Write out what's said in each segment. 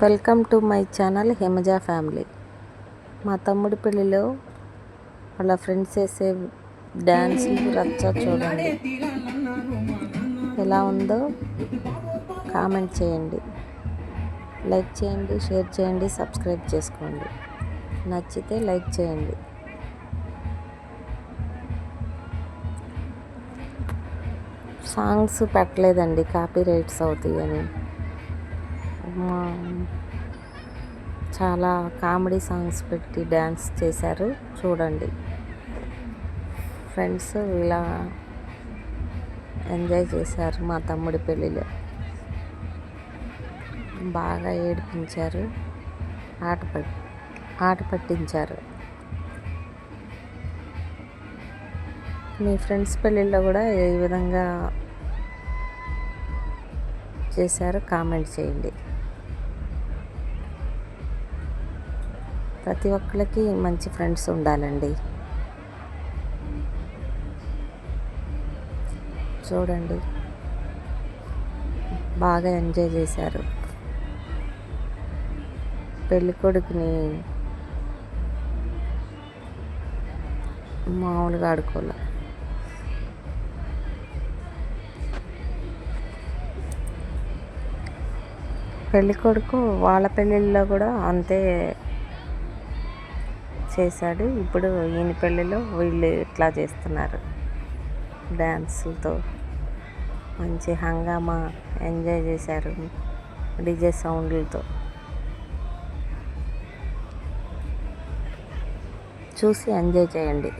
Welcome to my channel Himaja family. మా తమ్ముడి పెళ్ళిలో వాళ్ళ ఫ్రెండ్స్ వేసే డ్యాన్స్ రచ్చ చూడండి. ఎలా ఉందో కామెంట్ చేయండి. లైక్ చేయండి షేర్ చేయండి సబ్స్క్రైబ్ చేసుకోండి. నచ్చితే లైక్ చేయండి. సాంగ్స్ పెట్టలేదండి కాపీ రైట్స్ అవుతాయి అని చాలా కామెడీ సాంగ్స్ పెట్టి డ్యాన్స్ చేశారు. చూడండి. ఫ్రెండ్స్ ఇలా ఎంజాయ్ చేశారు మా తమ్ముడి పెళ్ళిలో. బాగా ఏడిపించారు. ఆట పట్ ఆట పట్టించారు. మీ ఫ్రెండ్స్ పెళ్ళిళ్ళలో కూడా ఏ విధంగా చేశారో. కామెంట్ చేయండి. ప్రతి ఒక్కరికి మంచి ఫ్రెండ్స్ ఉండాలండి. చూడండి. బాగా ఎంజాయ్ చేశారు. పెళ్ళి కొడుకుని మామూలుగా ఆడుకోలే. పెళ్ళి కొడుకు వాళ్ళ పెళ్ళిళ్ళలో కూడా అంతే చేశాడు. ఇప్పుడు ఈయన పెళ్ళిలో వీళ్ళు ఇట్లా చేస్తున్నారు. డ్యాన్సులతో మంచి హంగామా ఎంజాయ్ చేశారు డీజే సౌండ్లతో. చూసి ఎంజాయ్ చేయండి.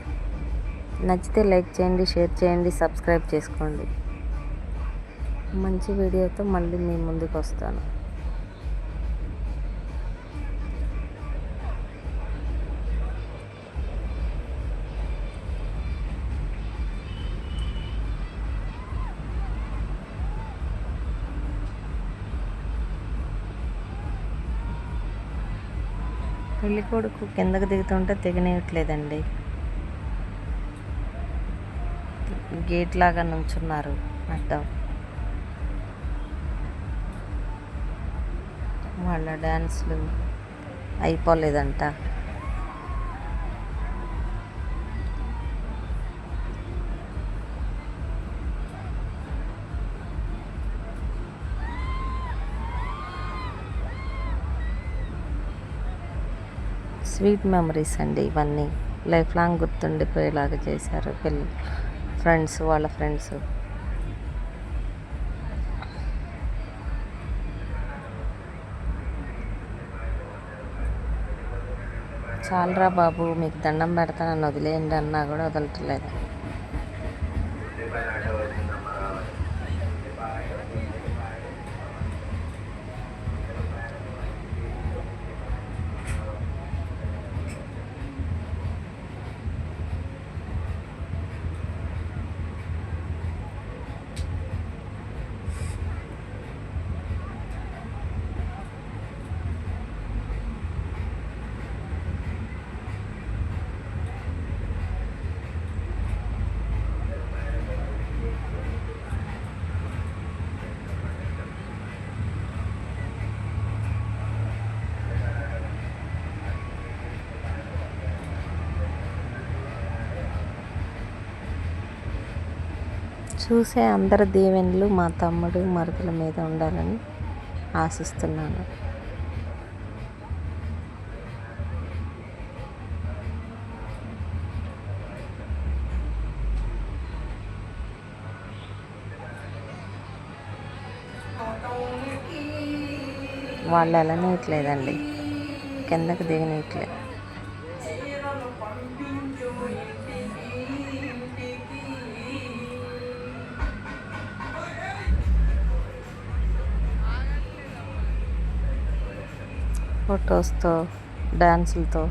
నచ్చితే లైక్ చేయండి షేర్ చేయండి సబ్స్క్రైబ్ చేసుకోండి. మంచి వీడియోతో మళ్ళీ మీ ముందుకు వస్తాను. పెళ్ళి కొడుకు కిందకు దిగుతుంటే తెగనేయట్లేదండి. గేట్ లాగా నుంచున్నారు అడ్డం వాళ్ళ డ్యాన్స్లు అయిపోలేదంట. స్వీట్ మెమరీస్ అండి ఇవన్నీ. లైఫ్ లాంగ్ గుర్తుండిపోయేలాగా చేశారు పిల్లలు ఫ్రెండ్స్ వాళ్ళ ఫ్రెండ్స్. చాలరా బాబు మీకు దండం పెడతానని వదిలేయండి అన్నా కూడా వదలట్లేదు. చూసే అందరి దీవెనలు మా తమ్ముడు మరుదల మీద ఉండాలని ఆశిస్తున్నాను. వాళ్ళు వెళ్ళనీయట్లేదండి కిందకి దిగనీయట్లేదు ఫొటోస్తో డ్యాన్సులతో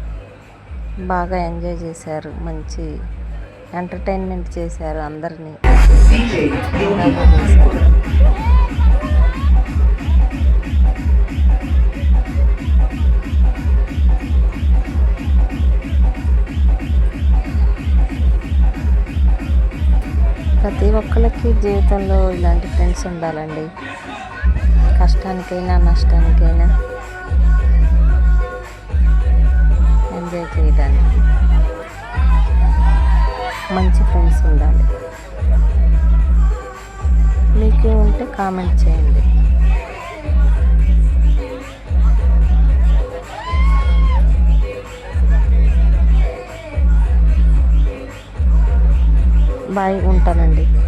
బాగా ఎంజాయ్ చేశారు. మంచి ఎంటర్టైన్మెంట్ చేశారు అందరినీ. ప్రతి ఒక్కరికి జీవితంలో ఇలాంటి ఫ్రెండ్స్ ఉండాలండి. కష్టానికైనా నష్టానికైనా. చేయడానికి. మంచి ఫ్రెండ్స్ ఉండాలి. మీకు ఉంటే కామెంట్ చేయండి. బాయ్ ఉంటానండి.